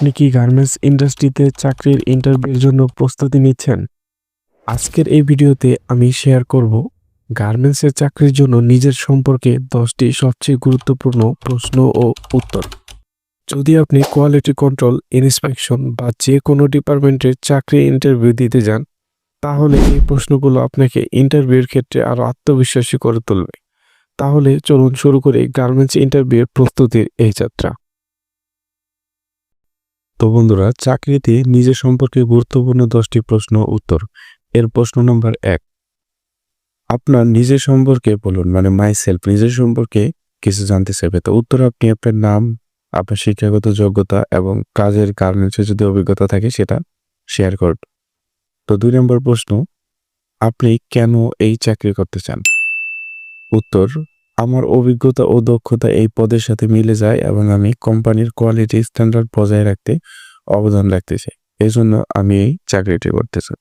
আপনি কি গার্মেন্টস ইন্ডাস্ট্রিতে চাকরির ইন্টারভিউর জন্য প্রস্তুতি নিচ্ছেন? আজকের এই ভিডিওতে আমি শেয়ার করব গার্মেন্টসের চাকরির জন্য নিজের সম্পর্কে দশটি সবচেয়ে গুরুত্বপূর্ণ প্রশ্ন ও উত্তর। যদি আপনি কোয়ালিটি কন্ট্রোল, ইন্সপেকশন বা যে কোনো ডিপার্টমেন্টের চাকরি ইন্টারভিউ দিতে যান, তাহলে এই প্রশ্নগুলো আপনাকে ইন্টারভিউর ক্ষেত্রে আরও আত্মবিশ্বাসী করে তুলবে। তাহলে চলুন শুরু করি গার্মেন্টস ইন্টারভিউর প্রস্তুতির এই যাত্রা। তো বন্ধুরা, চাকরিতে নিজের সম্পর্কে গুরুত্বপূর্ণ দশটি প্রশ্ন উত্তর। এর প্রশ্ন নম্বর এক। আপনার নিজের সম্পর্কে বলুন মানে মাই সেলফ নিজের সম্পর্কে কিছু জানতে চাইবে। তো উত্তর, আপনি আপনার নাম, আপনার শিক্ষাগত যোগ্যতা এবং কাজের গার্মেন্টসে যদি অভিজ্ঞতা থাকে সেটা শেয়ার করুন। তো দুই নম্বর প্রশ্ন, আপনি কেন এই চাকরি করতে চান? উত্তর আমার অভিজ্ঞতা ও দক্ষতা এই পদের সাথে মিলে যায় এবং আমি কোম্পানির কোয়ালিটি স্ট্যান্ডার্ড বজায় রাখতে অবদান রাখতে চাই। এই জন্য আমি এই চাকরিটি করতে চাই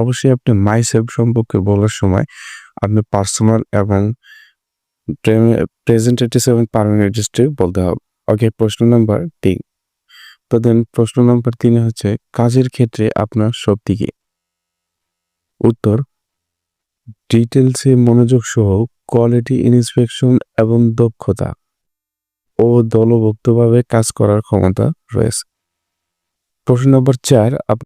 অবশ্যই আপনি মাই সেলফ সম্পর্কে বলার সময় আপনি পার্সোনাল এবং প্রেজেন্টেটিভ এবং পারমানেন্টিভ বলতে হবে। ওকে প্রশ্ন নাম্বার তিন। তো দেন প্রশ্ন নাম্বার তিনে হচ্ছে, কাজের ক্ষেত্রে আপনার শক্তি কি? উত্তর ডিটেলসে মনোযোগ সহ কোয়ালিটি ইন্সপেকশন এবং দক্ষতা ও দলবদ্ধভাবে কাজ করার ক্ষমতা রয়েছে। প্রশ্ন নম্বর চার